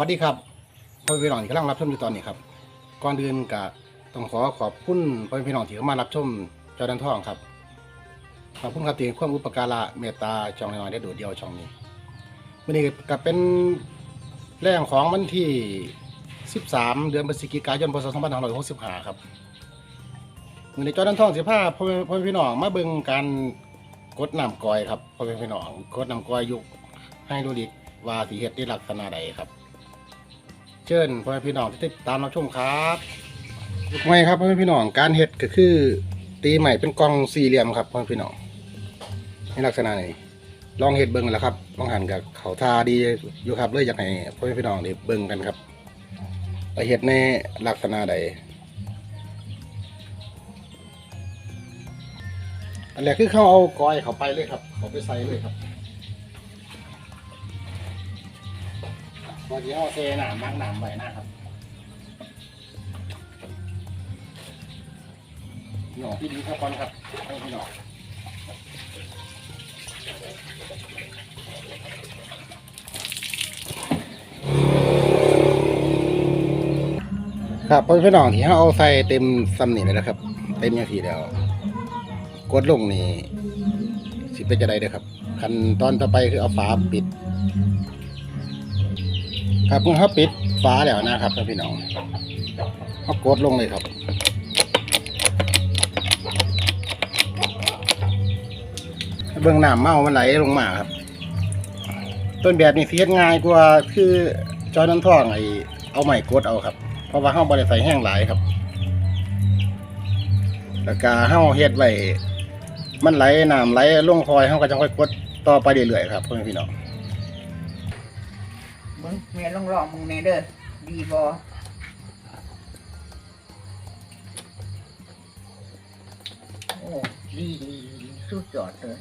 วัสดีครับพ่อแม่พี่น้องที่กำลังรับชมอยู่ตอนนี้ครับ ก่อนอื่นก็ต้องขอขอบคุณพ่อแม่พี่น้องที่เข้ามารับชมจ้าดันทองครับ ขอบคุณครับที่ความอุปการะเมตตาช่องน้อยได้โดดเดียวช่องนี้วันนี้ก็เป็นแรงของวันที่ 13 เดือนพฤศจิกายนพศ2565ครับมือในจ้าดันทองสิพาพ่อพ่อพี่น้องมาเบิ่งการกดน้ำกอยครับพ่อแม่พี่น้องกดน้ำกอยยุคให้ดูดีว่าสีเฮ็ดได้ลักษณะใดครับ เชิญพ่อแม่พี่น้องที่ติดตามรับชมครับไม่ครับพ่อแม่พี่น้องการเฮ็ดก็คือ ตีใหม่เป็นกล่องสี่เหลี่ยมครับพ่อแม่พี่น้องในลักษณะนี้ลองเฮ็ดเบิ่งแล้วครับลองหันกับเขาทาดีอยู่ครับเลยอยากให้พ่อแม่พี่น้องได้เบิ่งกันครับไปเฮ็ดในลักษณะใดอันแรกคือเขาเอากอยเขาไปเลยครับ เขาไปใส่เลยครับ พอดีเอาเทหนามบางหนามไว้นะครับหน่อที่ดีครับก่อนครับให้พี่หน่อครับพ่อพี่น้องที่เขาเอาใส่เต็มซ้ำนี่เลยนะครับ เต็มอย่างที่แล้วกดลงนี่สิเป็นจะได้เด้อครับ ขั้นตอนต่อไปคือเอาฝาปิด ครับเมื่อเขาปิดฝาแล้วนะครับท่านพี่น้องเขากดลงเลยครับเบื้องน้ำเมามันไหลลงมาครับ ต้นแบบนี้เสียง่ายกว่าคือจอยน้ำท่องไอเอาใหม่กดเอาครับ เพราะว่าเฮาบริใส่แห้งหลายครับ แล้วก็เฮาเฮ็ดไว้มันไหลน้ำไหลลงคอยเฮาก็จะค่อยกดต่อไปเรื่อยๆครับพ่อแม่พี่น้อง มึงแม่ลองลองมึงแน่เด้อดีบอโอ้ดีดีดีสุดยอดเลย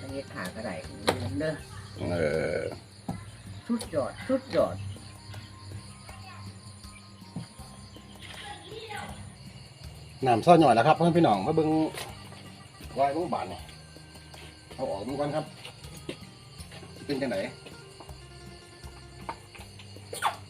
อันนี้ขาก็ได้เด้อเออสุดยอดสุดยอดน้ำซ่อนหน่อยแล้วครับเพื่อแม่พี่น้องมาเบิ่งวายเบิ่งบานนี่เอาออกดูกันครับ เป็นจังไดเ Yeah.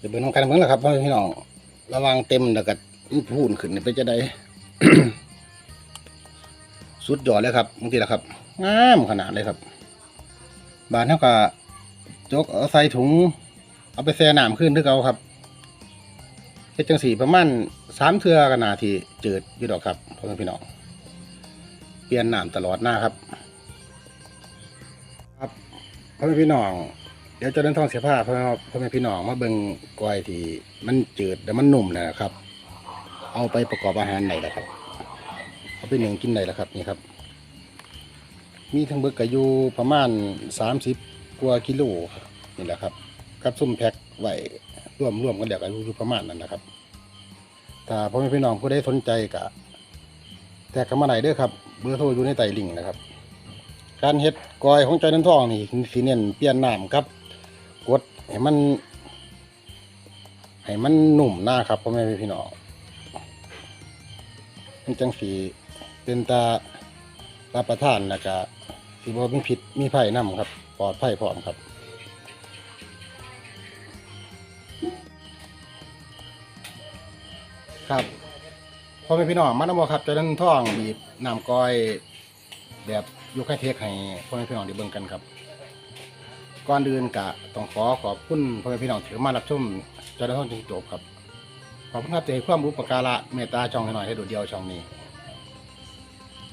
ดี๋ยวเบิ่งกันเบิ่งแล้วครับพ่อพี่น้องระวังเต็มแล้วก็พูนขึ้นนี่เป็นจะได้สุดยอดเลยครับบางทีละครับงามขนาดเลยครับ บานเท่ากับจกเอาใส่ถุง เอาไปแช่น้ำขึ้นที่เขาครับเฮ็ดจังสีประมาณสามเทือกันนาทีจืดอยู่ดอกครับพ่อพี่น้องเปลี่ยนน้ำตลอดหน้าครับ ครับพ่อพี่น้อง เดี๋ยวจะเดินทางเสียผ้าพ่อพ่อแม่พี่น้องมาเบิ่งกล้วยที่มันจืดแต่มันนุ่มนะครับ เอาไปประกอบอาหารไหนล่ะครับ เอาไปหนึ่งกินไหนล่ะครับนี่ครับ มีทั้งเบิกกระยูประมาณสามสิบกว่ากิโลครับนี่แหละครับกับซุ่มแพ็คไว้ร่วมร่วมกันเดี๋ยวก็อยู่ประมาณนั้นนะครับ ถ้าพ่อแม่พี่น้องผู้ใดสนใจก็แท็กเข้ามาไหนเด้อครับ เบอร์โทรอยู่ในใต้ลิงก์นะครับ การเฮ็ดกอยของจอยนันทองนี่สีเน้นเปลี่ยนน้ำครับ กดให้มัน ให้มันหนุ่มหน้าครับพ่อแม่พี่น้องมันจังสีเป็นตารับประทานแล้วก็สีบ่มีพิษมีไผ่นํครับ ปลอดภัยพร้อมครับครับพ่อแม่พี่น้องมานำบ่ครับจอยนันท่องบีบน้ำก้อยแบบยกให้เทคให้พ่อแม่พี่น้องได้เบิ่งกันครับ ก่อนอื่นกะต้องขอขอบคุณพ่อแม่พี่น้องที่เข้ามารับชมจนกระทั่งจนจบครับขอบคุณครับที่ให้ความรู้ประการะเมตตาช่องให้หน่อยให้โดดเดียวช่องนี้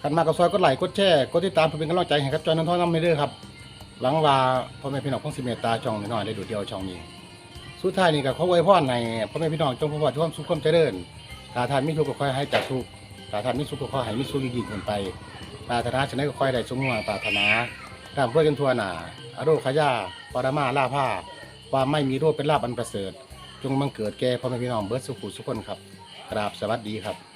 ขันมากกับซอยกดไลค์กดแชร์กดติดตามเพื่อเป็นกำลังใจให้ครับจอยนันทองน้ำไม่เด้อครับ หลังว่าพ่อแม่พี่น้องคงสิเมตตาช่องให้หน่อยได้ดดเดียวช่องนี้ สุดท้ายนี่ก็ขออวยพรให้พ่อแม่พี่น้องจงประวัติความสุขความเจริญถ้าทานมีทุกข์ก็ขอยให้จากทุข์ปรานมีสุขก็ขอยให้มีสุขยิ่งขึ้นไปปรารถนาจะได้ก็ค่อยได้สมหวังปรารถนาตามเพื่อกันทั่วหน้า อโรคขยาปรมาลาภาความไม่มีโรคเป็นลาบอันประเสริฐ จงบังเกิดแก่พ่อแม่พี่น้องเบิร์ดสุขุสุขคนครับกราบสวัสดีครับ